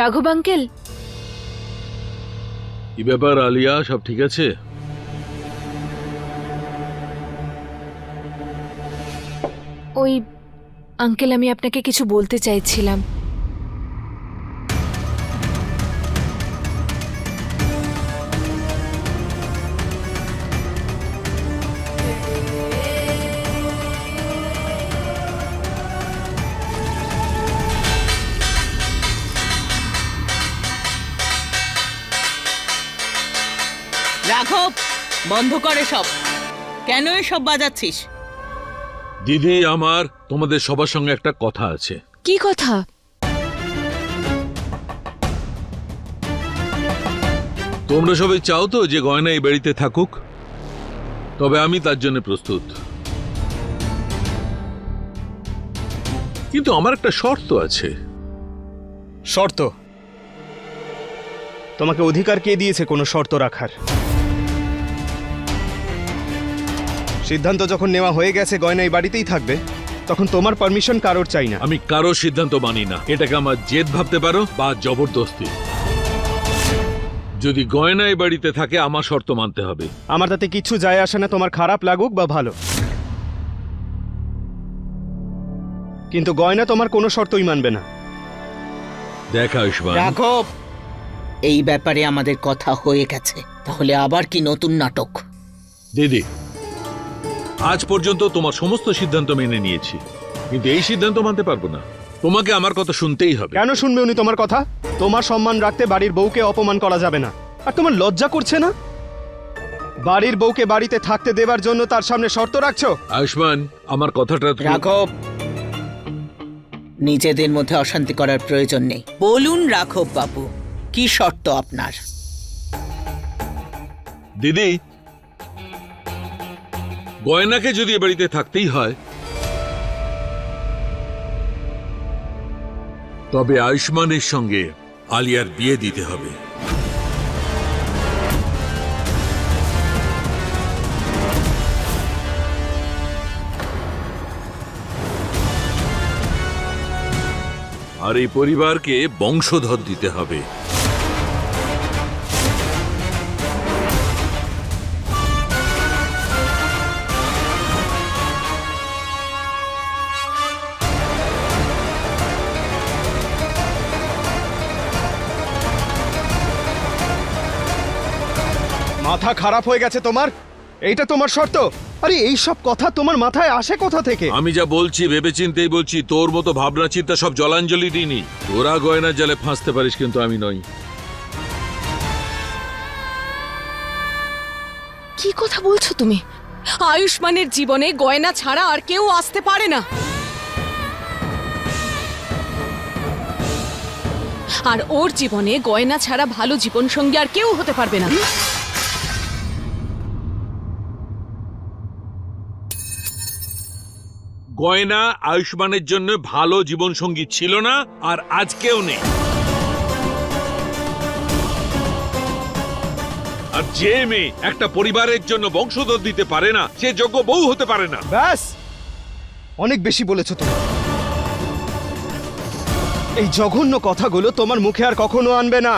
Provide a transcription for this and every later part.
রাঘব আঙ্কেল? কি ব্যাপার আলিয়া? সব ঠিক আছে? ওই আঙ্কেল আমি আপনাকে কিছু বলতে চাইছিলাম। বন্ধ করে সব। কেন এসব বাজাচ্ছিস? দিদি আমার তোমাদের সবার সঙ্গে একটা কথা আছে। কি কথা? তোমরা সবাই চাও তো যে গয়না এই বাড়িতে থাকুক? তবে আমি তার জন্য প্রস্তুত। কিন্তু আমার একটা শর্ত আছে। শর্ত? তোমাকে অধিকার কে দিয়েছে কোনো শর্ত রাখার? সিদ্ধান্ত যখন নেওয়া হয়ে গেছে গয়না এই বাড়িতেই থাকবে। তখন তোমার পারমিশন কারোর চাই না। আমি কারও সিদ্ধান্ত মানি না। এটাকে আমার জেদ ভাবতে পারো বা জবরদস্তি। যদি গয়না এই বাড়িতে থাকে আমার শর্ত মানতে হবে। আমার তাতে কিছু যায় আসে না তোমার খারাপ লাগুক বা ভালো। কিন্তু গয়না তোমার কোনো শর্তই মানবে না। দেখ আয়ুষ্মান। রাঘব এই ব্যাপারে আমাদের কথা হয়ে গেছে। তাহলে আবার কি নতুন নাটক? দিদি আজ পর্যন্ত তোমার সমস্ত সিদ্ধান্ত মেনে নিয়েছি। কিন্তু এই সিদ্ধান্ত মানতে পারব না। তোমাকে আমার কথা শুনতেই হবে। কেন শুনবে উনি তোমার কথা? তোমার সম্মান রাখতে বাড়ির বউকে অপমান করা যাবে না। আর তোমার লজ্জা করছে না? বাড়ির বউকে বাড়িতে থাকতে দেবার জন্য তার সামনে শর্ত রাখছো? আয়ুষ্মান আমার কথাটা তো- রাঘব নিজেদের মধ্যে অশান্তি করার প্রয়োজন নেই। বলুন রাঘব বাবু কি শর্ত আপনার? দিদি গয়নাকে যদি এ বাড়িতে থাকতেই হয়, তবে আয়ুষ্মানের সঙ্গে আলিয়ার বিয়ে দিতে হবে। আর এই পরিবারকে বংশধর দিতে হবে। মাথা খারাপ হয়ে গেছে তোমার? এইটা তোমার শর্ত। আরে এই সব কথা তোমার মাথায় আসে কোথা থেকে? আমি যা বলছি ভেবেচিন্তেই বলছি তোর মতো ভাবনা চিন্তা সব জলাঞ্জলি দিইনি। তোরা গয়নার জালে ফাঁসতে পারিস কিন্তু আমি নই। কি কথা বলছো তুমি? আয়ুষ্মানের জীবনে গয়না ছাড়া আর কেউ আসতে পারে না। আর ওর জীবনে গয়না ছাড়া ভালো জীবন সঙ্গী আর কেউ হতে পারবে না। গয়না আয়ুষ্মানের জন্য ভালো জীবনসঙ্গী ছিল না, আর আজকেও নেই। আর যে মেয়ে একটা পরিবারের জন্য বংশধর দিতে পারে না, সে যোগ্য বউ হতে পারে না। ব্যাস! অনেক বেশি বলেছ তুমি। এই জঘন্য কথাগুলো তোমার মুখে আর কখনো আনবে না।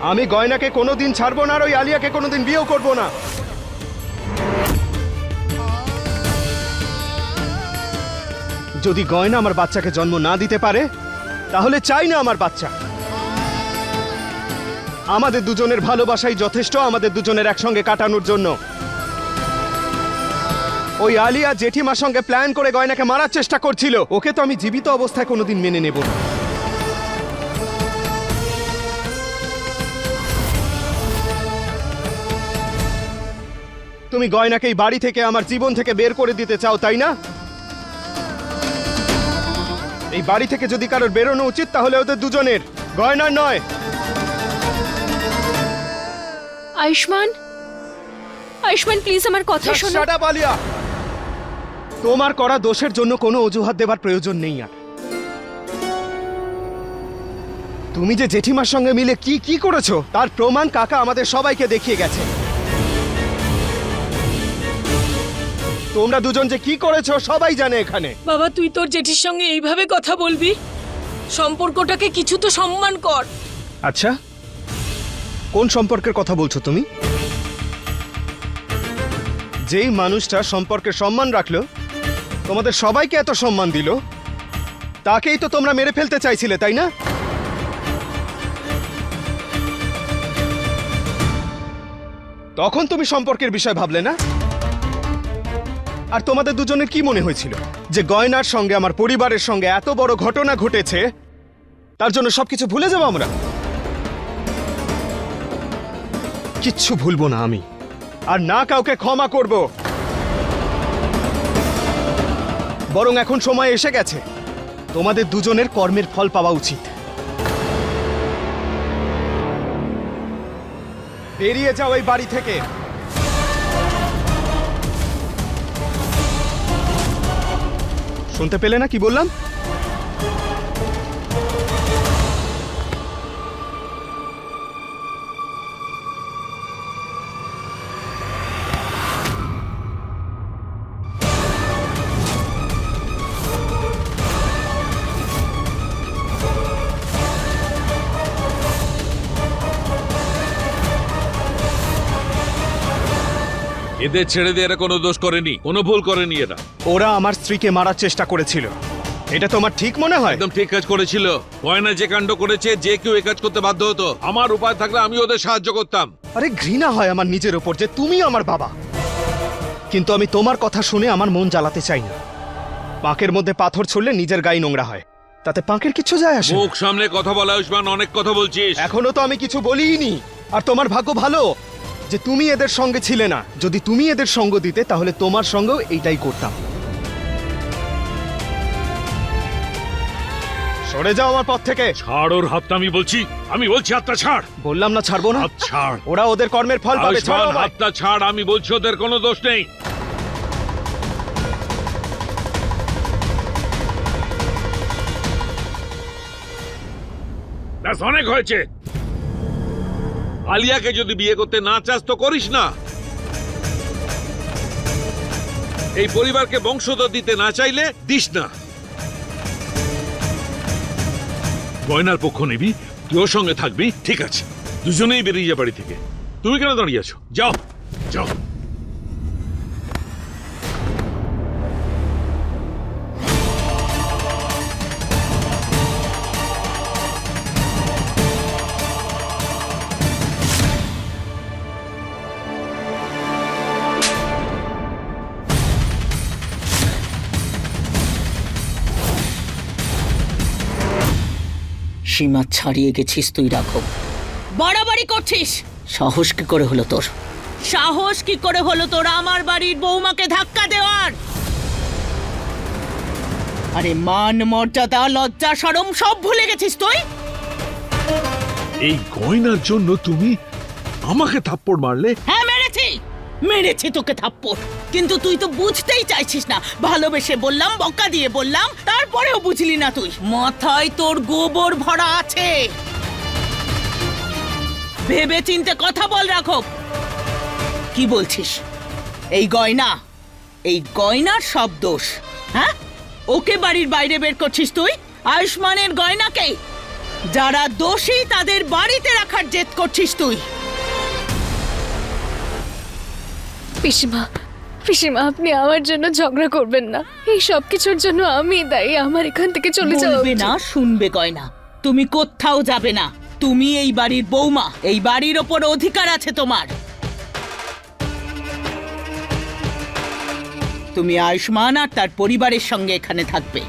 আমি গয়নাকে কোনোদিন ছাড়বো না আর ওই আলিয়াকে কোনোদিন বিয়েও করব না। যদি গয়না আমার বাচ্চাকে জন্ম না দিতে পারে, তাহলে চাই না আমার বাচ্চা। আমাদের দুজনের ভালোবাসাই যথেষ্ট, আমাদের দুজনের একসঙ্গে কাটানোর জন্য। ওই আলিয়া জেঠিমার সঙ্গে প্ল্যান করে গয়নাকে মারার চেষ্টা করছিল। ওকে তো আমি জীবিত অবস্থায় কোনোদিন মেনে নেব তুমি গয়নাকে এই বাড়ি থেকে আমার জীবন থেকে বের করে দিতে চাও, তাই না? এই বাড়ি থেকে যদি কারোর বেরোনো উচিত তাহলে ওদের দুজনের। গয়নার নয়। আয়ুষ্মান? আয়ুষ্মান প্লিজ আমার কথা শোনো। up, আলিয়া। তোমার করা দোষের জন্য কোনো অজুহাত দেবার প্রয়োজন নেই আর। তুমি যে জেঠিমার সঙ্গে মিলে কি কি করেছ তার প্রমাণ কাকা আমাদের সবাইকে দেখিয়ে গেছে। তোমরা দুজন যে কি করেছ সবাই জানে এখানে। বাবা তুই তোর জেঠির সঙ্গে এইভাবে কথা বলবি? সম্পর্কটাকে কিছু তো সম্মান কর। আচ্ছা কোন সম্পর্কের কথা বলছো তুমি? যেই মানুষটা সম্পর্কে সম্মান রাখল তোমাদের সবাইকে এত সম্মান দিল তাকেই তো তোমরা মেরে ফেলতে চাইছিলে তাই না? তখন তুমি সম্পর্কের বিষয় ভাবলে না? আর তোমাদের দুজনের কি মনে হয়েছিল? যে গয়নার সঙ্গে, আমার পরিবারের সঙ্গে এত বড় ঘটনা ঘটেছে, তার জন্য সবকিছু ভুলে যাব আমরা? কিচ্ছু ভুলবো না আমি। আর না কাউকে ক্ষমা করব। বরং এখন সময় এসে গেছে। তোমাদের দুজনের কর্মের ফল পাওয়া উচিত। বেরিয়ে যাও এই বাড়ি থেকে। শুনতে পেলে না? কি বললাম? এদের ছেড়ে দিয়ে এরা কোনো দোষ করেনি কোনো ভুল করেনি এরা। ওরা আমার স্ত্রীকে মারার চেষ্টা করেছিল। এটা তোমার ঠিক মনে হয়? একদম ঠিক কাজ করেছিল। গয়না যে কাণ্ড করেছে যে কেউ এ কাজ করতে বাধ্য হতো আমার উপায় থাকলে আমি ওদের সাহায্য করতাম। আরে ঘৃণা হয় আমার নিজের ওপর যে তুমি আমার বাবা। কিন্তু আমি তোমার কথা শুনে আমার মন জ্বালাতে চাই না। পাঁকের মধ্যে পাথর ছুড়লে নিজের গায়ে নোংরা হয়। তাতে পাঁকের কিছু যায় আসে না। মুখ সামনে কথা বলা আয়ুষ্মান অনেক কথা বলছিস। এখনও তো আমি কিছু বলিনি আর তোমার ভাগ্য ভালো? যে তুমি এদের সঙ্গে ছিলে না। যদি তুমি এদের সঙ্গ দিতে তাহলে তোমার সঙ্গেও এইটাই করতাম। সরে যাও আমার পথ থেকে। ছাড় ওর হাতটা আমি বলছি আমি বলছি হাতটা ছাড়। বললাম না ছাড়বো না। হাত ছাড়। ওরা ওদের কর্মের ফল পাবে ছাড়ো আয়ুষ্মান আমায়। হাতটা ছাড় আমি বলছি ওদের কোনো দোষ নেই। ব্যাস অনেক হয়েছে। আলিয়াকে যদি বিয়ে করতে না চাস তো করিস না। এই পরিবারকে বংশধর দিতে না চাইলে দিস না। গয়নার পক্ষ নিবি, তুইও সঙ্গে থাকবি, ঠিক আছে। দুজনেই বেরিয়ে যা বাড়ি থেকে। তুমি কেন দাঁড়িয়ে আছো? যাও যাও। সীমা ছাড়িয়ে গেছিস তুই রাখো বাড়াবাড়ি করছিস? সাহস কি করে হলো তোর? সাহস কি করে হলো তোর আমার বাড়ির বৌমাকে ধাক্কা দেওয়ার? আরে মান মর্যাদা লজ্জা সরম সব ভুলে গেছিস তুই? এই গয়নার জন্য তুমি আমাকে থাপ্পড় মারলে? হ্যাঁ মেরেছি। মেরেছি তোকে থাপ্পড়। কিন্তু তুই তো বুঝতেই চাইছিস না। ভালোবেসে বললাম, বকা দিয়ে বললাম, তারপরেও বুঝলি না তুই। মাথায় তোর গোবর ভরা আছে। ভেবে চিনতে কথা বল রাখো কি বলছিস? এই গয়না, এই গয়নার সব দোষ হ্যাঁ? ওকে বাড়ির বাইরে বের করছিস তুই? আয়ুষ্মানের গয়নাকে? যারা দোষী, তাদের বাড়িতে রাখার জেদ করছিস তুই। পিসিমা পিসিমা আপনি আমার জন্য ঝগড়া করবেন না। এই সব কিছুর জন্য আমি দায়ী আমার এখান থেকে চলে বলবে না শুনবে গয়না। তুমি কোথাও যাবে না। তুমি এই বাড়ির বৌমা এই বাড়ির ওপর অধিকার আছে তোমার। তুমি আয়ুষ্মান আর তার পরিবারের সঙ্গে এখানে থাকবে।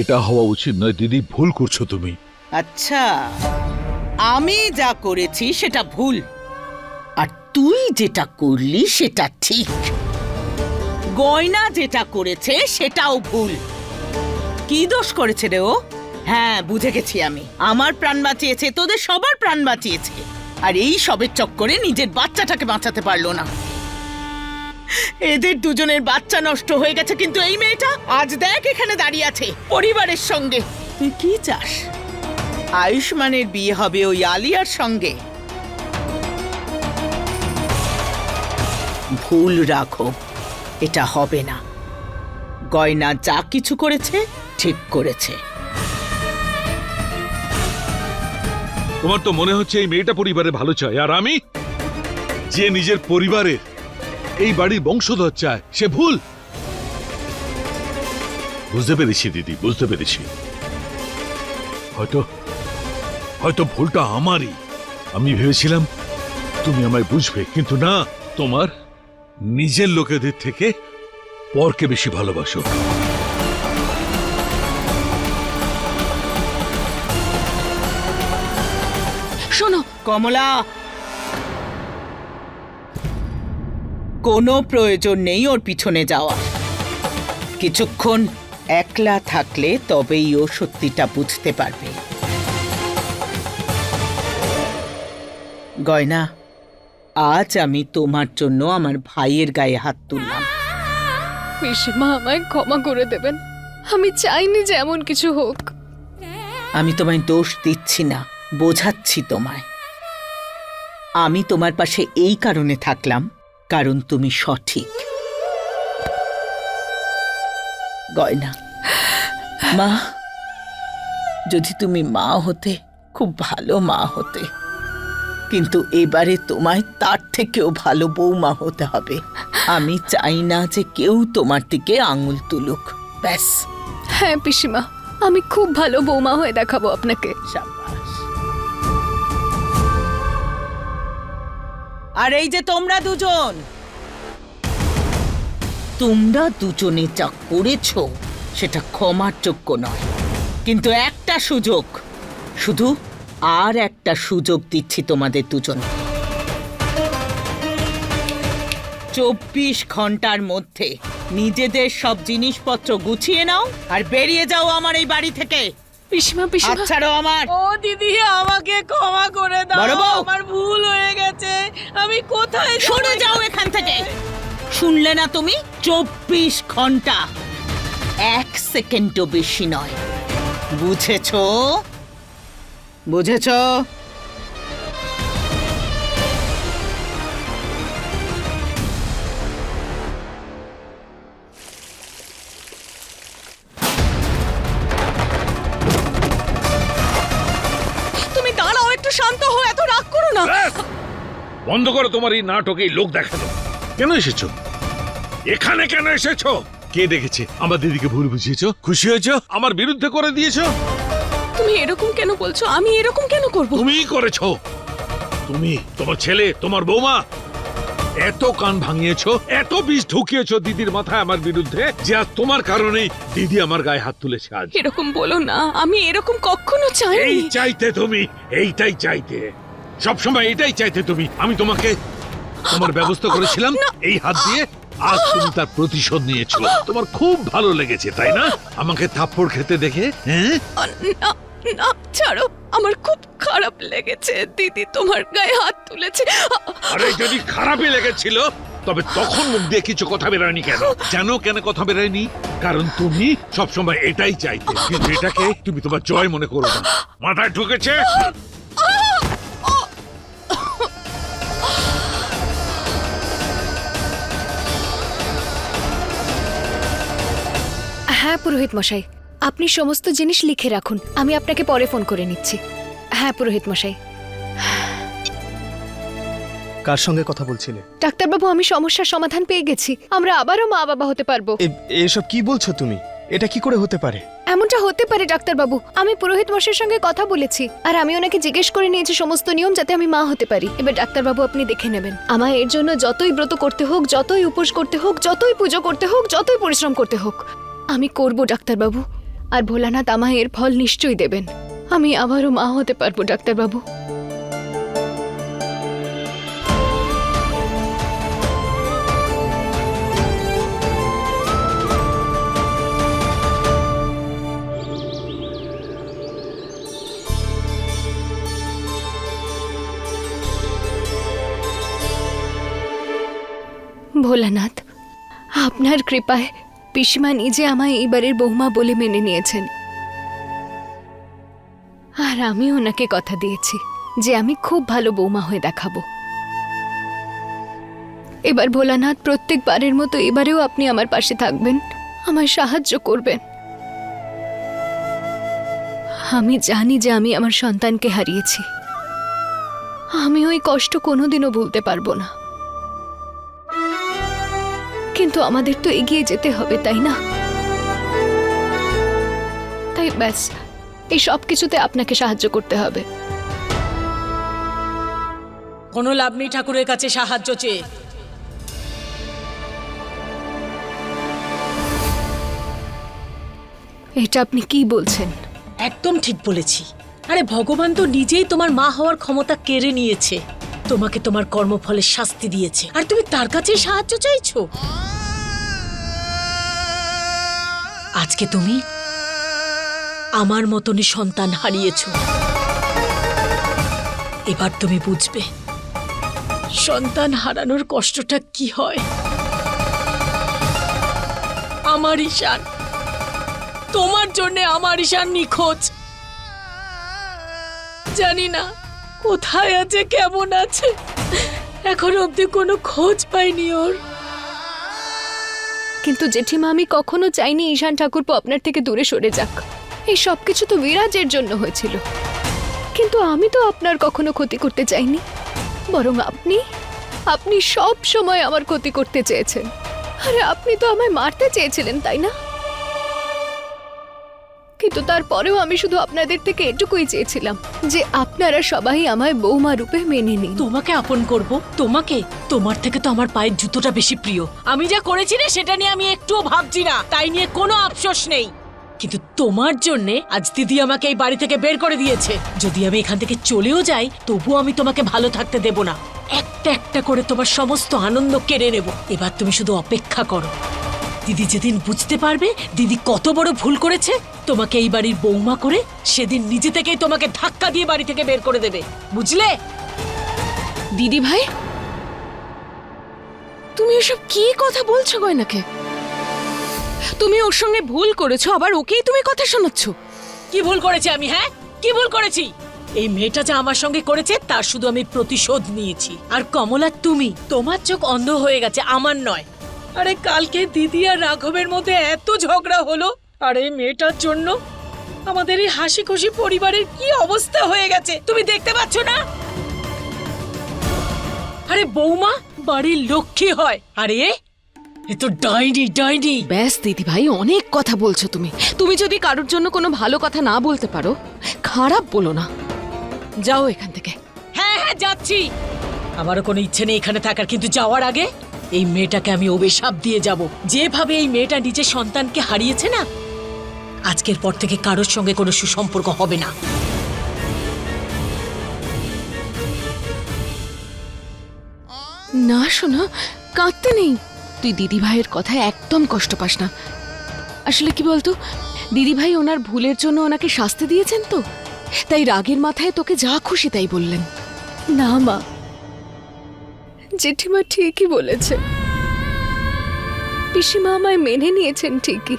এটা হওয়া উচিত নয় দিদি ভুল করছ তুমি। আচ্ছা। আমি যা করেছি সেটা ভুল। আর তুই যেটা করলি সেটা ঠিক। গয়না যেটা করেছে সেটাও ভুল। কি দোষ করেছে রে ও? হ্যাঁ বুঝে গেছি আমি। আমার প্রাণ বাঁচিয়েছে, তোদের সবার প্রাণ বাঁচিয়েছে। আর এই সবের চক্করে নিজের বাচ্চাটাকে বাঁচাতে পারল না। এদের দুজনের বাচ্চা নষ্ট হয়ে গেছে, কিন্তু এই মেয়েটা আজ দেখ এখানে দাঁড়িয়ে আছে, পরিবারের সঙ্গে। তুই কি চাস? আয়ুষ্মানের বিয়ে হবে ওই আলিয়ার সঙ্গে। ভুল রাখো, এটা হবে না। গয়না যা কিছু করেছে, ঠিক করেছে। তোমার তো মনে হচ্ছে এই মেয়েটা পরিবারে ভালো চায়, আর আমি যে নিজের পরিবারের এই বাড়ির বংশধর চায়, সে ভুল। বুঝতে পেরেছি, দিদি, বুঝতে পেরেছি। হয়তো হয়তো ভুলটা আমারই। আমি ভেবেছিলাম তুমি আমায় বুঝবে, কিন্তু না, তোমার নিজের লোকেদের থেকে পরকে বেশি ভালোবাসো। শোনো, কমলা। কোনো প্রয়োজন নেই ওর পিছনে যাওয়া কিছুক্ষণ একলা থাকলে তবেই ও সত্যিটা বুঝতে পারবে। গয়না। আজ আমি তোমার জন্য আমার ভাইয়ের গায়ে হাত তুললাম। পিসিমা আমায় ক্ষমা করে দেবেন। আমি চাইনি যে এমন কিছু হোক। আমি তোমায় দোষ দিচ্ছি না বোঝাচ্ছি তোমায়। আমি তোমার পাশে এই কারণে থাকলাম কারণ তুমি সঠিক। গয়না। মা যদি তুমি মা হতে খুব ভালো মা হতে। কিন্তু এবারে তোমায় তার থেকেও ভালো বৌমা হতে হবে। আমি চাই না যে কেউ তোমার দিকে আঙুল তুলুক। ব্যাস। হ্যাঁ পিসিমা আমি খুব ভালো বৌমা হয়ে দেখাবো আপনাকে। আর এই যে তোমরা দুজন। তোমরা দুজনে যা করেছ সেটা ক্ষমার যোগ্য নয়। কিন্তু একটা সুযোগ শুধু আর একটা সুযোগ দিচ্ছি তোমাদের দুজন চব্বিশ ঘণ্টার মধ্যে নিজেদের সব জিনিসপত্র গুছিয়ে নাও আর বেরিয়ে যাও আমার এই বাড়ি থেকে। পিসিমা পিসিমা। আচ্ছাড়ো আমার। ও দিদি আমাকে ক্ষমা করে দাও। আমার ভুল হয়ে গেছে। আমি কোথায় সরে যাও এখান থেকে। শুনলে না তুমি? চব্বিশ ঘণ্টা। এক সেকেন্ডও বেশি নয়। বুঝেছ? বুঝেছ? তুমি দাঁড়াও একটু শান্ত হও এত রাগ করো না! বন্ধ করো তোমার এই নাটক লোক দেখানো কেন এসেছ? এখানে কেন এসেছ? কে দেখেছে? আমার দিদিকে ভুল বুঝিয়েছো? খুশি হয়েছো? আমার বিরুদ্ধে করে দিয়েছ? তুমি এরকম কেন বলছো? আমি এরকম কেন করব? তুমিই করেছ। তুমি তোমার ছেলে তোমার বৌমা এত কান ভাঙিয়েছো এত বিষ ঢুকিয়েছো দিদির মাথায় আমার বিরুদ্ধে যে আজ তোমার কারণেই দিদি আমার গায়ে হাত তুলেছে আজ। এরকম বলো না আমি এরকম কখনো এই চাইতে তুমি এইটাই চাইতে। সব সময় এটাই চাইতে তুমি। আমি তোমাকে তোমার ব্যবস্থা করেছিলাম এই হাত দিয়ে আজ তুমি তার প্রতিশোধ নিয়েছো। তোমার খুব ভালো লেগেছে তাই না? আমাকে থাপ্পড় খেতে দেখে হ্যাঁ? না না ছাড়ো আমার খুব খারাপ লেগেছে। দিদি তোমার গায়ে হাত তুলেছে। আরে যদি খারাপই লেগেছিল তবে তখন মুখ দিয়ে কিছু কথা বেরোয়নি কেন? জানো কেন কথা বেরোয়নি? কারণ তুমি সবসময় এটাই চাইতে। কিন্তু এটাকে তুমি তোমার জয় মনে করো না। মাথায় ঢুকেছে? হ্যাঁ পুরোহিত মশাই। আপনি সমস্ত জিনিস লিখে রাখুন। আমি আপনাকে পরে ফোন করে নিচ্ছি। হ্যাঁ পুরোহিত মশাই কার সঙ্গে কথা বলছিলে? ডাক্তারবাবু আমি সমস্যার সমাধান পেয়ে গেছি। আমরা আবারও মা বাবা হতে পারব। এ- এসব কি বলছো তুমি? এটা কি করে হতে পারে? এমনটা হতে পারে ডাক্তারবাবু। আমি পুরোহিত মশাইয়ের সঙ্গে কথা বলেছি। আর আমি ওনাকে জিজ্ঞেস করে নিয়েছি সমস্ত নিয়ম যাতে আমি মা হতে পারি। এবার ডাক্তারবাবু আপনি দেখে নেবেন। আমায় এর জন্য যতই ব্রত করতে হোক যতই উপোস করতে হোক যতই পুজো করতে হোক যতই পরিশ্রম করতে হোক আমি করব ডাক্তারবাবু। আর ভোলানাথ আমায় এর ফল নিশ্চয়ই দেবেন। আমি আবারও মা হতে পারব, ডাক্তারবাবু। ভোলানাথ, আপনার কৃপায় পিসিমা নিজে আমায় এইবারের বৌমা বলে মেনে নিয়েছেন। আর আমি ওনাকে কথা দিয়েছি যে আমি খুব ভালো বৌমা হয়ে দেখাবো। এবার ভোলানাথ প্রত্যেকবারের মতো এবারেও আপনি আমার পাশে থাকবেন, আমায় সাহায্য করবেন। আমি জানি যে আমি আমার সন্তানকে হারিয়েছি। আমি ওই কষ্ট কোনোদিনও ভুলতে পারব না। কিন্তু আমাদের তো এগিয়ে যেতে হবে তাই না? তাই ব্যাস এই সব কিছুতে আপনাকে সাহায্য করতে হবে। কোনো লাভ নেই ঠাকুরের কাছে সাহায্য চেয়ে। এটা আপনি কি বলছেন? একদম ঠিক বলেছি। আরে ভগবান তো নিজেই তোমার মা হওয়ার ক্ষমতা কেড়ে নিয়েছে। তোমাকে তোমার কর্মফলের শাস্তি দিয়েছে। আর তুমি তার কাছে সাহায্য চাইছো? আজকে তুমি আমার মতনই সন্তান হারিয়েছ। এবার তুমি বুঝবে সন্তান হারানোর কষ্টটা কি হয়। আমার ঈশান, তোমার জন্য আমার ঈশান নিখোঁজ। জানি না কোথায় আছে, কেমন আছে? এখন অবধি কোনো খোঁজ পাইনি ওর। কিন্তু জেঠিমা, আমি কখনো চাইনি ঈশান ঠাকুরপো আপনার থেকে দূরে সরে যাক। এই সব কিছু তো বিরাজের জন্য হয়েছিল। কিন্তু আমি তো আপনার কখনো ক্ষতি করতে চাইনি। বরং আপনি আপনি সব সময় আমার ক্ষতি করতে চেয়েছেন। আরে, আপনি তো আমায় মারতে চেয়েছিলেন, তাই না? কিন্তু তারপরেও আমি শুধু আপনাদের থেকে এটুকুই চেয়েছিলাম যে আপনারা সবাই আমায় বৌমা রূপে মেনে নিন। তোমাকে আপন করব? তোমাকে? তোমার থেকে তো আমার পায়ের জুতোটা বেশি প্রিয়। আমি যা করেছি না সেটা নিয়ে আমি একটুও ভাবছি না। তাই নিয়ে কোনো আফসোস নেই। কিন্তু তোমার জন্য আজ দিদি আমাকে এই বাড়ি থেকে বের করে দিয়েছে। যদি আমি এখান থেকে চলেও যাই, তবুও আমি তোমাকে ভালো থাকতে দেব না। একটা একটা করে তোমার সমস্ত আনন্দ কেড়ে নেব। এবার তুমি শুধু অপেক্ষা করো। দিদি যেদিন বুঝতে পারবে দিদি কত বড় ভুল করেছে তোমাকে এই বাড়ির বৌমা করে সেদিন নিজে থেকেই তোমাকে ধাক্কা দিয়ে বাড়ি থেকে বের করে দেবে বুঝলে? দিদি ভাই তুমি এসব কি কথা বলছো গয়নাকে? তুমি ওর সঙ্গে ভুল করেছ আবার ওকেই তুমি কথা শোনাচ্ছ। কি ভুল করেছি আমি হ্যাঁ? কি ভুল করেছি? এই মেয়েটা যা আমার সঙ্গে করেছে তার শুধু আমি প্রতিশোধ নিয়েছি। আর কমলা তুমি তোমার চোখ অন্ধ হয়ে গেছে আমার নয়। আরে কালকে দিদি আর রাঘবের মধ্যে এত ঝগড়া হলো। আর এই মেয়েটার জন্য আমাদের এই হাসি খুশি পরিবারের কি অবস্থা হয়ে গেছে তুমি দেখতে পাচ্ছ না? আরে বৌমা বাড়ির লক্ষ্মী হয়। আরে এ তো ডাইনি ডাইনি। ব্যাস দিদি ভাই অনেক কথা বলছো তুমি। তুমি যদি কারোর জন্য কোনো ভালো কথা না বলতে পারো খারাপ বলো না। যাও এখান থেকে। হ্যাঁ হ্যাঁ যাচ্ছি। আমারও কোনো ইচ্ছে নেই এখানে থাকার কিন্তু যাওয়ার আগে এই মেয়েটাকে আমি অভিশাপ দিয়ে যাব। যেভাবে এই মেয়েটা নিজের সন্তানকে হারিয়েছে না আজকের পর থেকে কারোর সঙ্গে কোনো সুসম্পর্ক হবে না। না শোনা কাঁদতে নেই। তুই দিদি ভাইয়ের কথা একদম কষ্ট পাস না। আসলে কি বলতো দিদি ভাই ওনার ভুলের জন্য ওনাকে শাস্তি দিয়েছেন তো? তাই রাগের মাথায় তোকে যা খুশি তাই বললেন। না মা। জেঠিমা ঠিকই বলেছে। পিসিমা আমায় মেনে নিয়েছেন ঠিকই।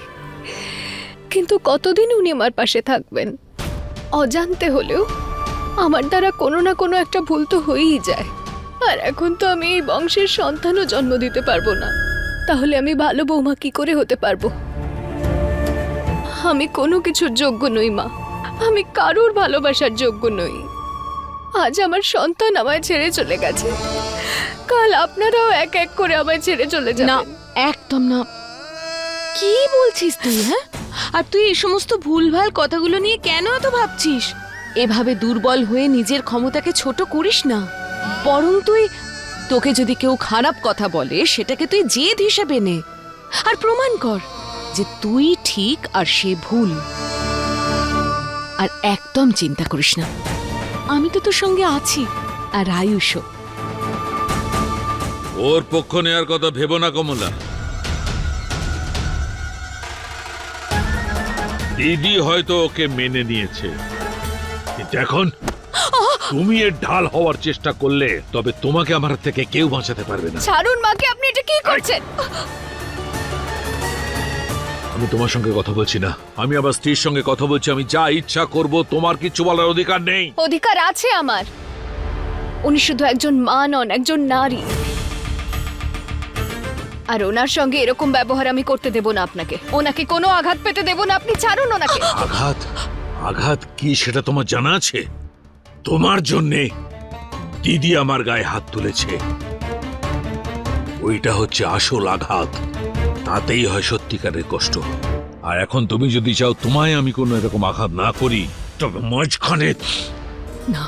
কিন্তু কতদিন উনি আমার পাশে থাকবেন? অজান্তে হলেও আমার দ্বারা কোনো না কোনো একটা ভুল তো হয়েই যায়। আর এখন তো আমি এই বংশের সন্তানও জন্ম দিতে পারব না। তাহলে আমি ভালো বৌমা কি করে হতে পারব? আমি কোনো কিছুর যোগ্য নই, মা। আমি কারোর ভালোবাসার যোগ্য নই। আজ আমার সন্তান আমায় ছেড়ে চলে গেছে। কাল আপনারাও এক এক করে আমায় ছেড়ে চলে না একদম না। কি বলছিস তুই হ্যাঁ? আর তুই এই সমস্ত ভুলভাল কথাগুলো নিয়ে কেন এত ভাবছিস? এভাবে দুর্বল হয়ে নিজের ক্ষমতাকে ছোট করিস না। বরং তুই তোকে যদি কেউ খারাপ কথা বলে সেটাকে তুই জেদ হিসেবে নে। আর প্রমাণ কর যে তুই ঠিক আর সে ভুল। আর একদম চিন্তা করিস না। আমি তো তোর সঙ্গে আছি। আর আয়ুষও। ওর পক্ষ নেয়ার কথা ভেবো না কমলা। দিদি হয়তো ওকে মেনে নিয়েছে। কিন্তু এখন তুমি এর ঢাল হওয়ার চেষ্টা করলে তবে তোমাকে আমার থেকে কেউ বাঁচাতে পারবে না। ছাড়ুন মাকে আপনি এটা কি করছেন? আমি তোমার সঙ্গে কথা বলছি না। আমি আমার স্ত্রীর সঙ্গে কথা বলছি আমি যা ইচ্ছা করব তোমার কিছু বলার অধিকার নেই। অধিকার আছে আমার। উনি শুধু একজন মা নন একজন নারী। আর ওনার সঙ্গে এরকম ব্যবহার আমি করতে দেব না আপনাকে। ওনাকে কোনো আঘাত পেতে দেব না আপনি ছাড়ুন ওনাকে। আঘাত? আঘাত কি সেটা তোমার জানা আছে? তোমার জন্যে দিদি আমার গায়ে হাত তুলেছে। ওইটা হচ্ছে আসল আঘাত। তাতেই হয় সত্যিকারের কষ্ট। আর এখন তুমি যদি চাও তোমায় আমি কোনো এরকম আঘাত না করি, তবে মাঝখানে না,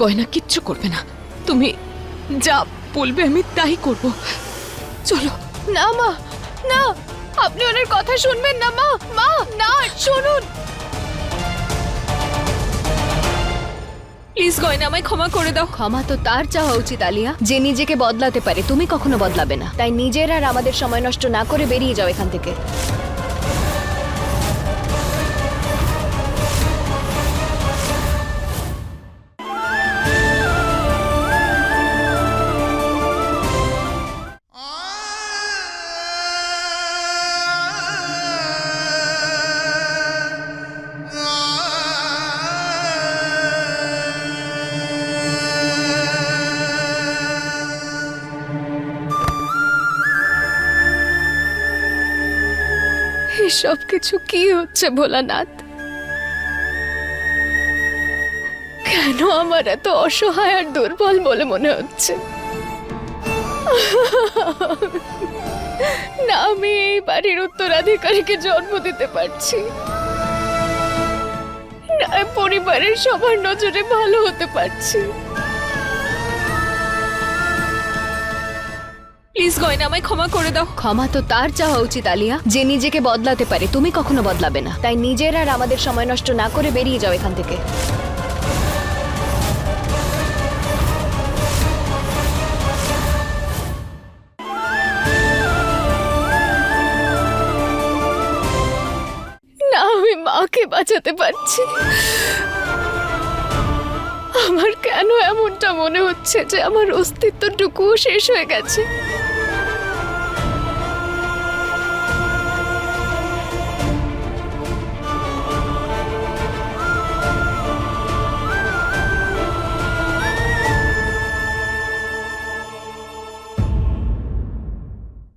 গয়না কিচ্ছু করবে না। তুমি যা বলবে আমি তাই করব। চলো, না মা, না, আপনি ওনার কথা শুনবেন না মা মা, না, শুনুন। প্লিজ গয়না আমায় ক্ষমা করে দাও। ক্ষমা তো তার চাওয়া উচিত, আলিয়া। যে নিজেকে বদলাতে পারে, তুমি কখনো বদলাবে না। তাই নিজের আর আমাদের সময় নষ্ট না করে বেরিয়ে যাও এখান থেকে। এসব কিছু কি হচ্ছে ভোলানাথ? কেন আমার এত অসহায় আর দুর্বল বলে মনে হচ্ছে? না, আমি এই বাড়ির উত্তরাধিকারীকে জন্ম দিতে পারছি। পরিবারের সবার নজরে ভালো হতে পারছি। প্লিজ গয়না আমায় ক্ষমা করে দাও। ক্ষমা তো তার চাওয়া উচিত, আলিয়া। যে নিজেকে বদলাতে পারে, তুমি কখনো বদলাবে না। তাই নিজের আর আমাদের সময় নষ্ট না করে বেরিয়ে যাও এখান থেকে। না, আমি মাকে বাঁচাতে পারছি। আমার কেন এমনটা মনে হচ্ছে যে আমার অস্তিত্বটুকুও শেষ হয়ে গেছে?